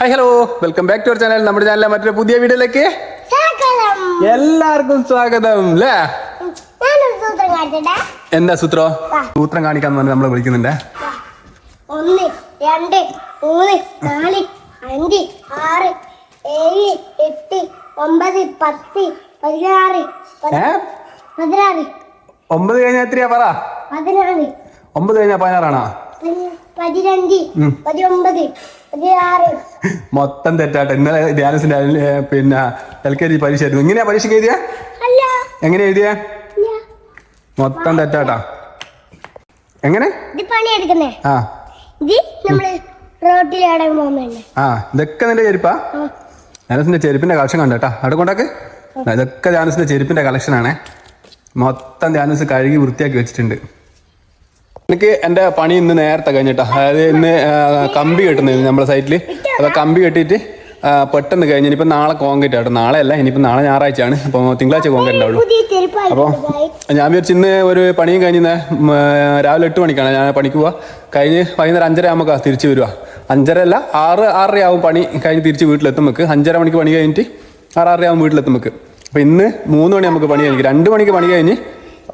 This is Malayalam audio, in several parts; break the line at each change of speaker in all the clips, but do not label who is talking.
Hi hello welcome back to our channel നമ്മുടെ ചാനലിലെ മറ്റൊരു പുതിയ വീഡിയോയിലേക്ക് എല്ലാവർക്കും സ്വാഗതം അല്ലേ എന്താ സൂത്രോ സൂത്രം കാണിക്കാൻ പറഞ്ഞ് നമ്മളെ വിളിക്കുന്നുണ്ട്
ഒന്ന് രണ്ട് മൂന്ന് നാല് അഞ്ച് ആറ് ഏഴ് എട്ട് ഒമ്പത് പത്ത് പതിനാറ് പതിനാറ്
ഒമ്പത് കഴിഞ്ഞാൽ എത്രയാ പറ ഒമ്പത് കഴിഞ്ഞാൽ പതിനാറാണോ മൊത്തം തെറ്റാട്ടെ ഇന്നലെ ധ്യാനസിന്റെ പിന്നെ എൽ കെ ജി പരീക്ഷ ആയിരുന്നു ഇങ്ങനെയാ പരീക്ഷയ്ക്ക് എഴുതിയ എങ്ങനെ എഴുതിയ മൊത്തം തെറ്റാട്ടാ എങ്ങനെ ആ ആ ഇതൊക്കെ നിന്റെ ചെരുപ്പാ ധ്യാനസിന്റെ ചെരുപ്പിന്റെ കളക്ഷൻ കണ്ടോട്ടാ അവിടെ കൊണ്ടാക്ക് ഇതൊക്കെ ധ്യാനസിന്റെ ചെരുപ്പിന്റെ ആണേ മൊത്തം ധ്യാനസ് കഴുകി വൃത്തിയാക്കി വെച്ചിട്ടുണ്ട് എനിക്ക് എന്റെ പണി ഇന്ന് നേരത്തെ കഴിഞ്ഞിട്ടാ അതായത് ഇന്ന് കമ്പി കെട്ടുന്നില്ല നമ്മുടെ സൈറ്റിൽ അപ്പൊ കമ്പി കെട്ടിയിട്ട് പെട്ടെന്ന് കഴിഞ്ഞ് ഇനിയിപ്പോ നാളെ കോൺക്രീറ്റ് ആട്ടോ നാളെ അല്ല ഇനിയിപ്പോ നാളെ ഞായറാഴ്ച ആണ് അപ്പൊ തിങ്കളാഴ്ച കോൺക്രീറ്റ് ഉണ്ടാവുള്ളൂ അപ്പോൾ ഞാൻ വിചാരിച്ചു ഇന്ന് ഒരു പണിയും കഴിഞ്ഞ രാവിലെ എട്ട് മണിക്കാണ് ഞാൻ പണിക്ക് പോവാ കഴിഞ്ഞ് വൈകുന്നേരം അഞ്ചര ആകുമ്പോൾ തിരിച്ചു വരുവാ അഞ്ചര അല്ല ആറ് ആറരയാവും ആവും പണി കഴിഞ്ഞ് തിരിച്ച് വീട്ടിലെത്തും നമുക്ക് അഞ്ചര മണിക്ക് പണി കഴിഞ്ഞിട്ട് ആറാറര ആവും വീട്ടിലെത്തും നമുക്ക് അപ്പൊ ഇന്ന് മൂന്ന് മണി നമുക്ക് പണി കഴിഞ്ഞ് രണ്ട് മണിക്ക് പണി കഴിഞ്ഞ്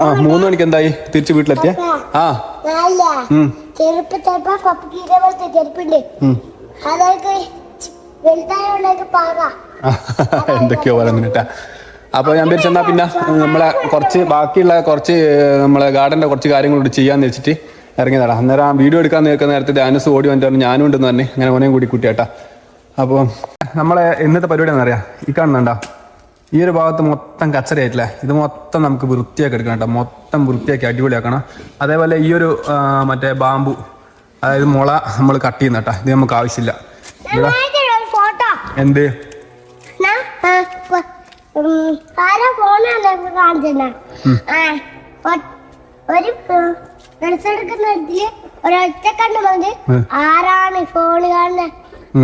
ആ മൂന്ന് മണിക്ക് എന്തായി തിരിച്ച് വീട്ടിലെത്തിയ ആ
എന്തൊക്കെയോ
പറയുന്നുണ്ട് അപ്പോൾ ഞാൻ വിചാരിച്ചെന്നാൽ പിന്നെ നമ്മളെ കുറച്ച് ബാക്കിയുള്ള കുറച്ച് നമ്മളെ ഗാർഡന്റെ കുറച്ച് കൂടി ചെയ്യാന്ന് വെച്ചിട്ട് ഇറങ്ങിയതാണ് അന്നേരം ആ വീഡിയോ എടുക്കാൻ നിൽക്കുന്ന നേരത്തെ ഡാനസ് ഓടി വന്നിട്ട് ഞാനും ഉണ്ടെന്ന് തന്നെ അങ്ങനെ ഓനെയും കൂടി കുട്ടിയാട്ടാ അപ്പോൾ നമ്മളെ ഇന്നത്തെ പരിപാടി എന്നറിയാം ഈ കാണുന്നുണ്ടോ ഈ ഒരു ഭാഗത്ത് മൊത്തം കച്ചറയായിട്ടില്ലേ ഇത് മൊത്തം നമുക്ക് വൃത്തിയാക്കി എടുക്കണം കേട്ടോ മൊത്തം വൃത്തിയാക്കി അടിപൊളിയാക്കണം അതേപോലെ ഈ ഒരു മറ്റേ ബാമ്പു അതായത് മുള നമ്മൾ കട്ട് ചെയ്യുന്ന കേട്ടോ ഇത് നമുക്ക് ആവശ്യമില്ല എന്ത്
ഒരു കണ്ണ് കണ്ണു ആരാണ് ഫോൺ കാണുന്നത്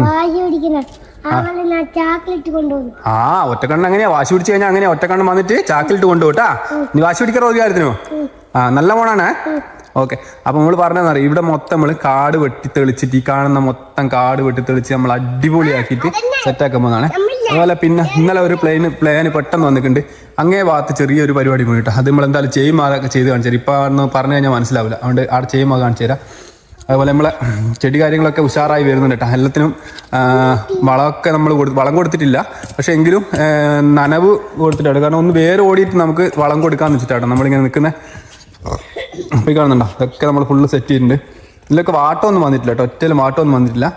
വായി പിടിക്കുന്നത്
ആ ഒറ്റക്കണ്ണൻ അങ്ങനെയാ വാശി പിടിച്ചു കഴിഞ്ഞാൽ അങ്ങനെ ഒറ്റക്കണ്ണൻ വന്നിട്ട് ചാക്കിലിട്ട് കൊണ്ടുപോട്ടാ നീ വാശി പിടിക്കാറോ ഒരു ആ നല്ല മോണാണ് ഓക്കെ അപ്പൊ നമ്മൾ പറഞ്ഞതെന്നറിയാം ഇവിടെ മൊത്തം നമ്മൾ കാട് വെട്ടി തെളിച്ചിട്ട് ഈ കാണുന്ന മൊത്തം കാട് വെട്ടി തെളിച്ച് നമ്മൾ അടിപൊളിയാക്കിയിട്ട് സെറ്റാക്കാൻ പോകുന്നതാണ് അതുപോലെ പിന്നെ ഇന്നലെ ഒരു പ്ലെയിൻ പ്ലെയിൻ പെട്ടെന്ന് വന്നിട്ടുണ്ട് അങ്ങേ ഭാഗത്ത് ചെറിയൊരു പരിപാടി പോയിട്ടോ അത് നമ്മൾ എന്തായാലും ചെയ്യുമാറൊക്കെ ചെയ്ത് കാണിച്ചു തരാം ഇപ്പം പറഞ്ഞു കഴിഞ്ഞാൽ മനസ്സിലാവില്ല അതുകൊണ്ട് ആ ചെയ്യുമ്പോൾ കാണിച്ചു തരാം അതുപോലെ നമ്മളെ ചെടി കാര്യങ്ങളൊക്കെ ഉഷാറായി വരുന്നുണ്ട് കേട്ടോ എല്ലാത്തിനും വളമൊക്കെ നമ്മൾ കൊടുത്ത് വളം കൊടുത്തിട്ടില്ല പക്ഷെ എങ്കിലും നനവ് കൊടുത്തിട്ടാണ് കാരണം ഒന്ന് വേറെ ഓടിയിട്ട് നമുക്ക് വളം കൊടുക്കാന്ന് വെച്ചിട്ടാണ് നമ്മളിങ്ങനെ നിൽക്കുന്ന പോയി കാണുന്നുണ്ടോ ഇതൊക്കെ നമ്മൾ ഫുള്ള് സെറ്റ് ചെയ്തിട്ടുണ്ട് ഇതിലൊക്കെ വാട്ടമൊന്നും വന്നിട്ടില്ല കേട്ടോ ഒറ്റയിലും വാട്ടമൊന്നും വന്നിട്ടില്ല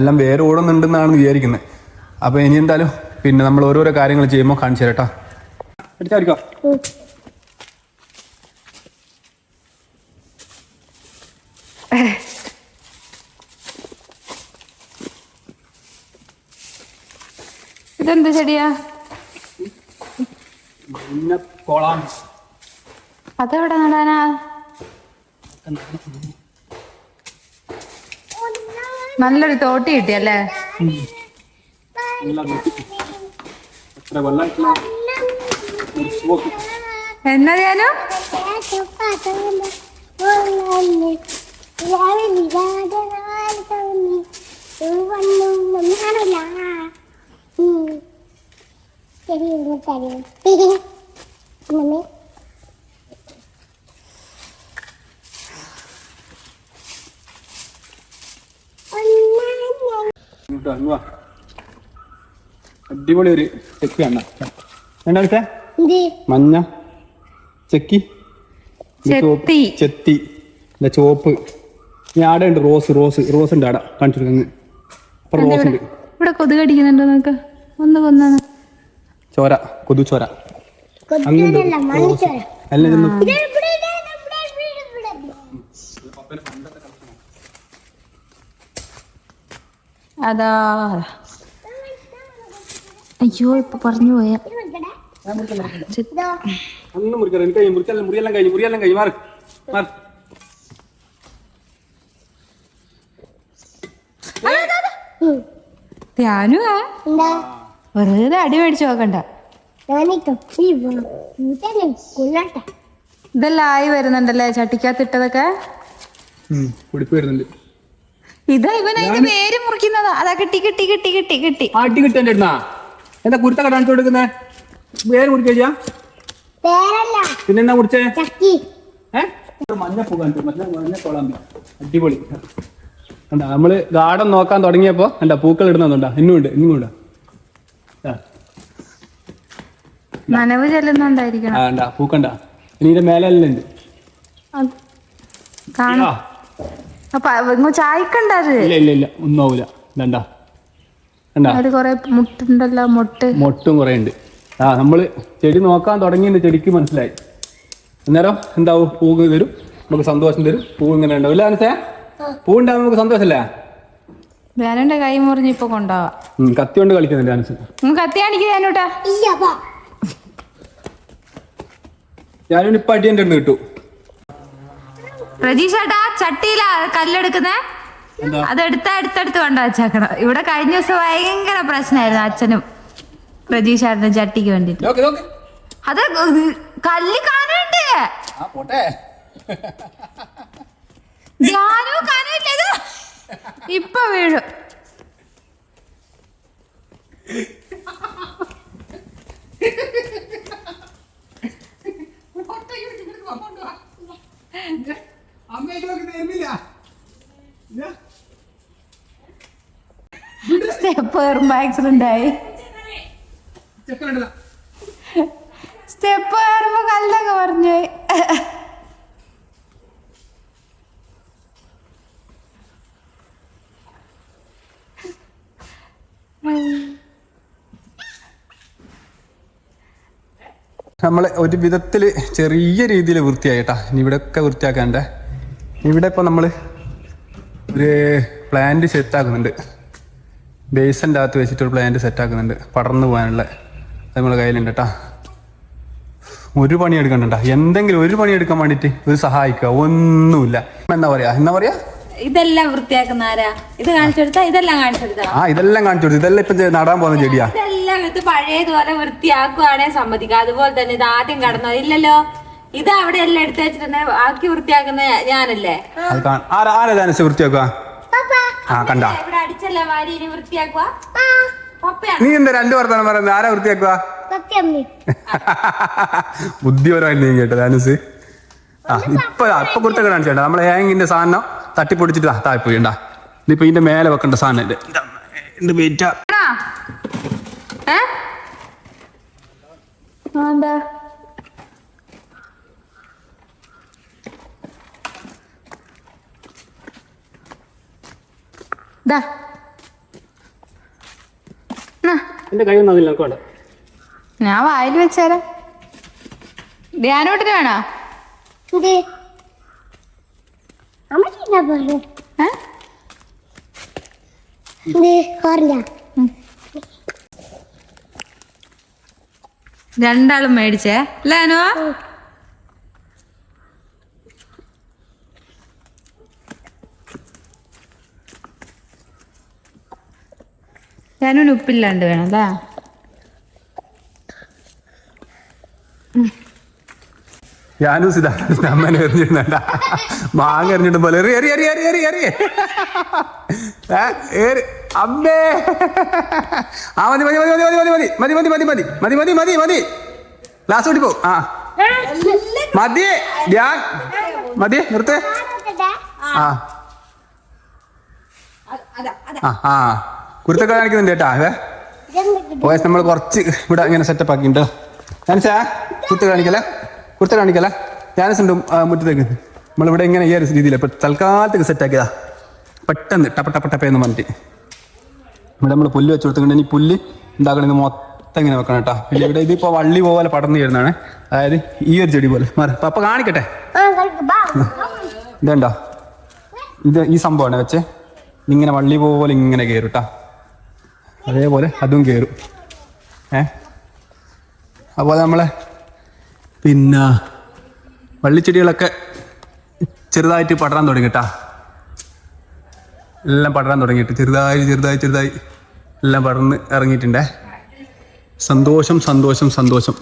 എല്ലാം വേറെ ഓടുന്നുണ്ടെന്നാണ് വിചാരിക്കുന്നത് അപ്പോൾ ഇനി എന്തായാലും പിന്നെ നമ്മൾ ഓരോരോ കാര്യങ്ങൾ ചെയ്യുമ്പോൾ കാണിച്ചു തരാം കേട്ടോ
ഇതെന്ത് ചെടിയാ അതെവിടെ നടാനാ നല്ലൊരു തോട്ടി കിട്ടി അല്ലേ എന്നാ ഞാനും
ചെറിയ ഉരുളത്തായിരുന്നു അടിപൊളി ഒരു ചെക്കി കാണാം രണ്ടാമത്തെ മഞ്ഞ ചെക്കി ചെത്തി എന്താ ചോപ്പ് ഇനി ആടെ ഉണ്ട് റോസ് റോസ് റോസ് ഉണ്ട് ആടെ കാണിച്ചിരിക്കുന്നത് അപ്പൊ റോസ് ഉണ്ട്
ഇവിടെ കൊതുക് അടിക്കുന്നുണ്ടോ നമുക്ക് ഒന്ന് കൊന്നാണ്
ചോര കൊതു ചോര
ഇതൊന്നും
അതാ അയ്യോ ഇപ്പൊ പറഞ്ഞു പോയ ധ്യാനുവാ വെറുതെ അടി മേടിച്ചു നോക്കണ്ട ഇതെല്ലാം വരുന്നുണ്ടല്ലേ ചട്ടിക്കകത്തിട്ടതൊക്കെ ഇതാ ഇവൻ അതിന്റെ പേര് മുറിക്കുന്നത് അതാ കിട്ടി കിട്ടി കിട്ടി കിട്ടി കിട്ടി
ആട്ടി കിട്ടി എന്താ കുരുത്ത കടാണിച്ചു കൊടുക്കുന്നേ പേര് മുറിക്കാ പിന്നെന്താ മുറിച്ചേ അടിപൊളി നമ്മള് ഗാർഡൻ നോക്കാൻ തുടങ്ങിയപ്പോ എന്താ പൂക്കൾ ഇടുന്നുണ്ടാ ഇന്നും ഉണ്ട് ഇന്നും ഉണ്ട് നനവ് പൂക്കണ്ട നീന്റെ മേലെല്ലാം
കാണാം കൊറേ
ഉണ്ട് ആ നമ്മള് ചെടി നോക്കാൻ തുടങ്ങി ചെടിക്ക് മനസ്സിലായി അന്നേരം എന്താവും പൂ തരും നമുക്ക് സന്തോഷം തരും പൂ ഇങ്ങനെ ഉണ്ടാവും ഇല്ല അനസേ പൂ ഉണ്ടാവും നമുക്ക് സന്തോഷല്ലേ
വേനന്റെ കൈ മുറിഞ്ഞ് ഇപ്പൊ
കൊണ്ടുപോവാ കത്തി കൊണ്ട് കളിക്കുന്നില്ല അനസ്
കത്തി കാണിക്കാനോട്ടാ
ഞാനൊരു പടി എന്റെ അടുത്ത് കിട്ടു
പ്രജീഷേട്ടാ ചട്ടിയിലാ കല്ലെടുക്കുന്നേ അത് എടുത്ത എടുത്തെടുത്ത് കൊണ്ടു വെച്ചാക്കണം ഇവിടെ കഴിഞ്ഞ ദിവസം ഭയങ്കര പ്രശ്നമായിരുന്നു അച്ഛനും പ്രജീഷേട്ടനും ചട്ടിക്ക് വേണ്ടിട്ട് അത് കല്ല് കാണുന്നുണ്ട് ഞാനും കാണില്ല ഇപ്പൊ വീഴും സ്റ്റെപ്പ് കയറുമ്പോ ആക്സിഡന്റ് ആയി സ്റ്റെപ്പ് കയറുമ്പോ കല്ലൊക്കെ പറഞ്ഞു
നമ്മൾ ഒരു വിധത്തിൽ ചെറിയ രീതിയിൽ വൃത്തിയായിട്ടാ ഇനി ഇവിടെയൊക്കെ വൃത്തിയാക്കാണ്ട് ഇവിടെ ഇപ്പോൾ നമ്മൾ ഒരു പ്ലാന്റ് ആക്കുന്നുണ്ട് ബേസിൻ്റെ അകത്ത് വെച്ചിട്ടൊരു പ്ലാന്റ് ആക്കുന്നുണ്ട് പടർന്നു പോകാനുള്ള അത് നമ്മൾ കയ്യിലുണ്ട് കേട്ടോ ഒരു പണി എടുക്കണ്ട എന്തെങ്കിലും ഒരു പണി എടുക്കാൻ വേണ്ടിയിട്ട് ഇത് സഹായിക്കുക ഒന്നുമില്ല എന്താ പറയുക എന്താ പറയുക
ഇതെല്ലാം വൃത്തിയാക്കുന്ന ആരാ ഇത് കാണിച്ചു കൊടുത്താ ഇതെല്ലാം കാണിച്ചു കൊടുത്താ
ആ ഇതെല്ലാം കാണിച്ചു കൊടുത്തു ഇതെല്ലാം ഇപ്പൊ നടാൻ പോകുന്ന ചെടിയാ
ഇതെല്ലാം എടുത്ത് പഴയതുപോലെ വൃത്തിയാക്കുവാണെങ്കിൽ സമ്മതിക്കാം അതുപോലെ തന്നെ ഇത് ആദ്യം കടന്നു ഇല്ലല്ലോ ഇത് അവിടെ എല്ലാം എടുത്തു വെച്ചിട്ടുണ്ട് ബാക്കി വൃത്തിയാക്കുന്ന ഞാനല്ലേ
ആരാ വൃത്തിയാക്കുക ആ കണ്ട
ഇവിടെ അടിച്ചല്ലേ വാരി ഇനി വൃത്തിയാക്കുക
നീ എന്താ രണ്ടു വർത്താനം പറയുന്നത് ആരാ വൃത്തിയാക്കുക ബുദ്ധിപരമായിട്ട് നീ കേട്ടോ ധാനുസ് ആ ഇപ്പൊ ഇപ്പൊ കൊടുത്തൊക്കെ കാണിച്ചേട്ടാ നമ്മളെ ഹാങ്ങിന്റെ സാധനം തട്ടിപ്പൊടിച്ചിട്ട് താഴെ പോയി ഉണ്ടാ ഇതിന്റെ മേലെ വെക്കണ്ട സാധനം
ഞാൻ വായിൽ വെച്ചാലേ വേണോ രണ്ടാളും മേടിച്ചേ ലാനോ ഞാനൊരു ഉപ്പില്ലാണ്ട് വേണം അല്ലേ
ഞാനും സിദ്ധാർത്ഥ അമ്മനെ എറിഞ്ഞിരുന്നണ്ട മാങ്ങ എറിഞ്ഞിട്ട് പോലെ എറി എറി എറി എറി എറി എറി ഏറി അമ്മേ ആ മതി മതി മതി മതി മതി മതി മതി മതി മതി മതി മതി മതി മതി മതി മതി ലാസ്റ്റ് കൂട്ടി പോ ആ മതി ഞാൻ മതി നിർത്തെ ആ ആ കുരുത്തൊക്കെ കാണിക്കുന്നുണ്ട് കേട്ടാ അതെ പോയ നമ്മൾ കുറച്ച് ഇവിടെ ഇങ്ങനെ സെറ്റപ്പ് ആക്കിയിട്ടോ മനസ്സാ കുത്ത് കാണിക്കല്ലേ കുർത്ത കാണിക്കല ഞാനസ് ഉണ്ട് മുറ്റത്തേക്ക് നമ്മളിവിടെ ഇങ്ങനെ ഈ ഒരു രീതിയിൽ ഇപ്പം തൽക്കാലത്തേക്ക് സെറ്റാക്കിയതാ പെട്ടെന്ന് ടപ്പ ടപ്പ ടപ്പ എന്ന് പറഞ്ഞിട്ട് ഇവിടെ നമ്മൾ പുല്ല് വെച്ച് കൊടുത്തിട്ടുണ്ട് ഇനി പുല്ല് എന്താക്കണമെന്ന് മൊത്തം ഇങ്ങനെ വെക്കണം കേട്ടോ പിന്നെ ഇവിടെ ഇതിപ്പോൾ വള്ളി പോലെ പടർന്നു വരുന്നതാണ് അതായത് ഈ ഒരു ചെടി പോലെ മാറി അപ്പം കാണിക്കട്ടെ ഇതേണ്ടോ ഇത് ഈ സംഭവമാണ് വെച്ചേ ഇങ്ങനെ വള്ളി പോലെ ഇങ്ങനെ കയറും കേട്ടോ അതേപോലെ അതും കയറും ഏ അതുപോലെ നമ്മളെ പിന്നെ വള്ളിച്ചെടികളൊക്കെ ചെറുതായിട്ട് പടരാൻ തുടങ്ങി കേട്ടാ എല്ലാം പടരാൻ തുടങ്ങിയിട്ട് ചെറുതായി ചെറുതായി ചെറുതായി എല്ലാം പടർന്ന് ഇറങ്ങിയിട്ടുണ്ടേ സന്തോഷം സന്തോഷം സന്തോഷം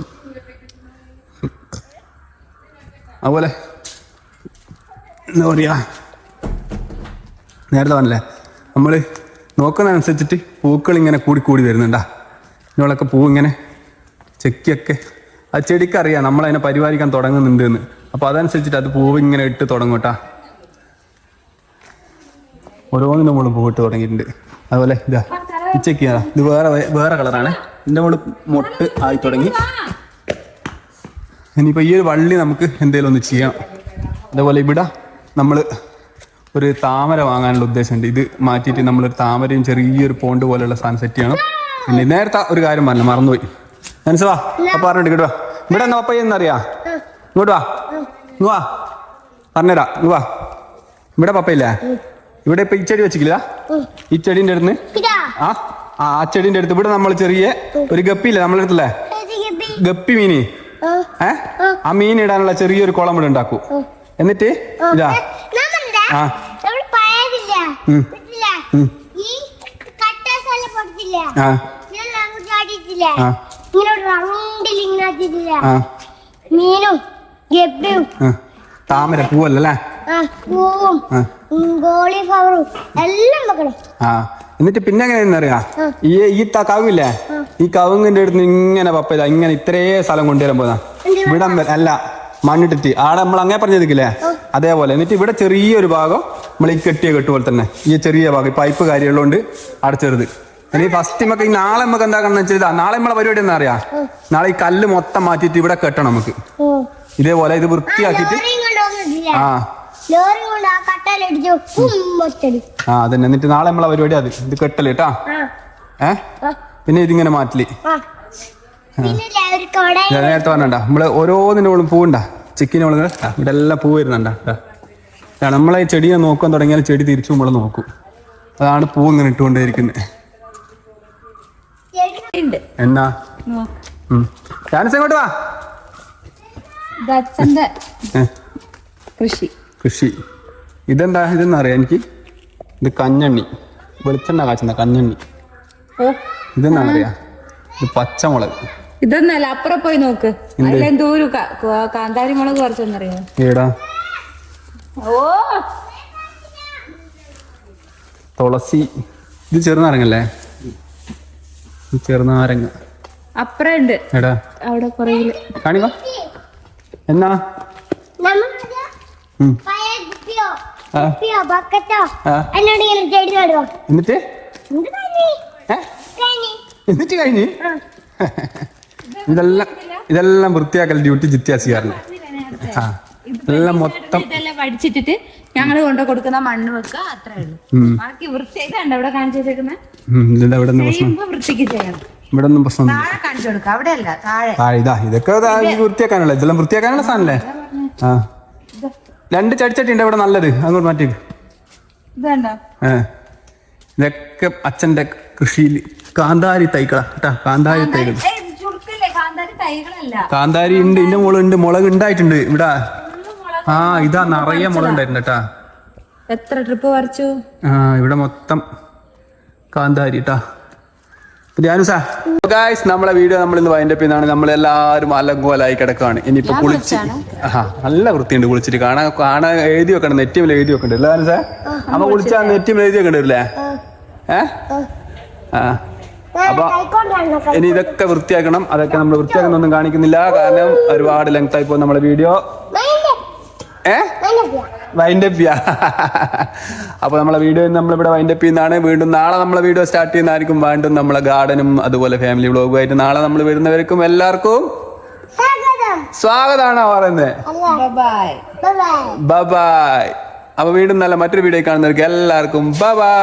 അതുപോലെ എന്താ പറയുക നേരത്തെ പറഞ്ഞല്ലേ നമ്മൾ നോക്കുന്നതനുസരിച്ചിട്ട് പൂക്കൾ ഇങ്ങനെ കൂടി കൂടി വരുന്നുണ്ടാ ഇതിനോളൊക്കെ പൂ ഇങ്ങനെ ചെക്കിയൊക്കെ ആ ചെടിക്കറിയാം നമ്മളതിനെ പരിപാലിക്കാൻ തുടങ്ങുന്നുണ്ട് എന്ന് അപ്പൊ അതനുസരിച്ചിട്ട് അത് പൂവ് ഇങ്ങനെ ഇട്ട് തുടങ്ങും കേട്ടാ ഓരോന്നും നമ്മൾ പൂവിട്ട് തുടങ്ങിയിട്ടുണ്ട് അതുപോലെ ഇതാ ഉച്ചക്ക് ഇത് വേറെ വേറെ കളറാണ് ഇതിൻ്റെ മുകളിൽ മൊട്ട് ആയി തുടങ്ങി ഇനിയിപ്പോ ഈ ഒരു വള്ളി നമുക്ക് എന്തെങ്കിലും ഒന്ന് ചെയ്യണം അതേപോലെ ഇവിടെ നമ്മൾ ഒരു താമര വാങ്ങാനുള്ള ഉദ്ദേശമുണ്ട് ഇത് മാറ്റിയിട്ട് നമ്മളൊരു താമരയും ചെറിയൊരു പോണ്ട് പോലെയുള്ള സാധനം സെറ്റ് ചെയ്യണം പിന്നെ നേരത്തെ ഒരു കാര്യം പറഞ്ഞു മറന്നുപോയി മനസ്സിലാ അപ്പം പറഞ്ഞിട്ട് കേട്ടോ ഇവിടെ എന്നാ പപ്പ ചെയ്യുന്നറിയാ ഇങ്ങോട്ട് വാ ഇങ്ങ് വാ പറഞ്ഞുതരാ ഇങ്ങ് വാ ഇവിടെ പപ്പയില്ലേ ഇവിടെ ഇപ്പൊ ഈ ചെടി വെച്ചിട്ടില്ല ഈ ചെടിന്റെ അടുത്ത് ആ ആ ആ ചെടിന്റെ അടുത്ത് ഇവിടെ നമ്മൾ ചെറിയ ഒരു ഗപ്പിയില്ലേ നമ്മളെ അടുത്തല്ലേ ഗപ്പി മീന് ഏ ആ മീൻ ഇടാനുള്ള ചെറിയൊരു കുളം ഇവിടെ ഉണ്ടാക്കൂ എന്നിട്ട് ഇതാ
ആ ആ ആ ഇങ്ങനെ ആ മീനും ആ.
താമര പൂവല്ലേ
ആ ആ. എല്ലാം
ആ എന്നിട്ട് പിന്നെ എങ്ങനെയാണെന്നറിയാ ഈ ഈ കവുങ്ങില്ലേ ഈ കവുങ്ങിന്റെ അടുത്ത് ഇങ്ങനെ പപ്പയില്ല ഇങ്ങനെ ഇത്രേ സ്ഥലം കൊണ്ടുവരാൻ പോതാ ഇവിടെ വരെ- അല്ല മണ്ണിട്ടിട്ട് ആടെ നമ്മൾ അങ്ങനെ പറഞ്ഞിരിക്കില്ലേ അതേപോലെ എന്നിട്ട് ഇവിടെ ചെറിയൊരു ഭാഗം നമ്മൾ ഈ കെട്ടിയ കെട്ടുപോലെ പോലെ തന്നെ ഈ ചെറിയ ഭാഗം ഈ പൈപ്പ് കാര്യമുള്ളതുകൊണ്ട് അടച്ചെറുത് അല്ലെങ്കിൽ ഫസ്റ്റ് നമുക്ക് നാളെ നമുക്ക് എന്താക്കണം വെച്ചാൽ നാളെ നമ്മളെ പരിപാടി എന്താ അറിയാ നാളെ ഈ കല്ല് മൊത്തം മാറ്റിട്ട് ഇവിടെ കെട്ടണം നമുക്ക് ഇതേപോലെ ഇത് വൃത്തിയാക്കിയിട്ട് ആ ആ അതന്നെ എന്നിട്ട് നാളെ നമ്മളെ പരിപാടി അത് ഇത് കെട്ടല് കേട്ടാ ഏ പിന്നെ ഇതിങ്ങനെ മാറ്റല് നേരത്തെ പറഞ്ഞണ്ട നമ്മള് ഓരോന്നിനോളും പൂവുണ്ടാ ചിക്കിനോളും ഇവിടെ എല്ലാം പൂ വരുന്നുണ്ടാ നമ്മളെ ചെടിയെ നോക്കാൻ തുടങ്ങിയാൽ ചെടി തിരിച്ചു നമ്മൾ നോക്കും അതാണ് പൂ ഇങ്ങനെ ഇട്ടുകൊണ്ടേയിരിക്കുന്നത് ഡാൻസ് എങ്ങോട്ട് വാ കൃഷി കൃഷി ഇതെന്താ ഇതെന്നറിയാം എനിക്ക് ഇത് കഞ്ഞണ്ണി വെളിച്ചെണ്ണ കാച്ചുന്ന കഞ്ഞണ്ണി ഇതെന്നറിയാ ഇത് പച്ചമുളക്
ഇതെന്നല്ല അപ്പുറം പോയി നോക്ക് കാന്താരി മുളക് കുറച്ചെന്നറിയോ
ഏടാ ഓ തുളസി ഇത് ചെറുനാരങ്ങല്ലേ ചെറുനാരങ്ങ അപ്പുറണ്ട് എടാ അവിടെ എന്നിട്ട് കഴിഞ്ഞ് ഇതെല്ലാം ഇതെല്ലാം വൃത്തിയാക്കൽ ഡ്യൂട്ടി ജിത്യാസിയാറില്ല മൊത്തം
പഠിച്ചിട്ടിട്ട് ഞങ്ങൾ കൊണ്ട് കൊടുക്കുന്ന മണ്ണ് വെക്കുക അത്രേ ഉള്ളൂ ബാക്കി വൃത്തിയായിട്ടാണ് ഇവിടെ കാണിച്ചു
വെച്ചേക്കുന്നത്
വൃത്തിക്ക് ചെയ്യണം ഇവിടെ അവിടെ അല്ല താഴെ
ഇതാ ഇതൊക്കെ ആ രണ്ട് ചടിച്ചട്ടി ഉണ്ട് ഇവിടെ നല്ലത് അങ്ങോട്ട് മാറ്റി ഇതൊക്കെ അച്ഛന്റെ കൃഷിയിൽ കാന്താരി തൈകളാ കാന്താരി തൈകൾ കാന്താരി ഉണ്ട് ഇന്റെ മുളക് ഉണ്ട് മുളക് ഉണ്ടായിട്ടുണ്ട് ഇവിടെ ആ ഇതാ നിറയെ മുളക് ഉണ്ടായിരുന്നു കേട്ടാ
എത്ര ട്രിപ്പ് വരച്ചു
ആ ഇവിടെ മൊത്തം കാന്താരിട്ടാ ഗായ്സ് നമ്മളെ വീഡിയോ നമ്മൾ ഇന്ന് വൈൻഡപ്പ് ചെയ്യുന്നതാണ് നമ്മളെല്ലാവരും അലങ്കോലായി കിടക്കുകയാണ് ഇനിയിപ്പോ കുളിച്ച് ആ നല്ല വൃത്തിയുണ്ട് കുളിച്ചിട്ട് കാണാൻ കാണാൻ എഴുതി വെക്കണം നെറ്റിമിൽ എഴുതി വെക്കണ്ട സാർ അമ്മ കുളിച്ചാൽ നെറ്റിമിൽ എഴുതി വെക്കണ്ടല്ലേ ഏ ആ അപ്പൊ ഇനി ഇതൊക്കെ വൃത്തിയാക്കണം അതൊക്കെ നമ്മൾ വൃത്തിയാക്കുന്നൊന്നും കാണിക്കുന്നില്ല കാരണം ഒരുപാട് ലെങ്ത് ആയി പോകും നമ്മുടെ വീഡിയോ ഏ വൈൻഡപ്പ് ചെയ്യാം അപ്പോൾ നമ്മളെ വീഡിയോ നമ്മളിവിടെ വൈൻഡപ്പ് ചെയ്യുന്നതാണ് വീണ്ടും നാളെ നമ്മളെ വീഡിയോ സ്റ്റാർട്ട് ചെയ്യുന്നതായിരിക്കും വീണ്ടും നമ്മളെ ഗാർഡനും അതുപോലെ ഫാമിലി ആയിട്ട് നാളെ നമ്മൾ വരുന്നവർക്കും എല്ലാവർക്കും സ്വാഗതമാണ് പറയുന്നത് ബബായ് അപ്പോൾ വീണ്ടും നല്ല മറ്റൊരു വീഡിയോ കാണുന്നവർക്ക് എല്ലാവർക്കും ബബായ്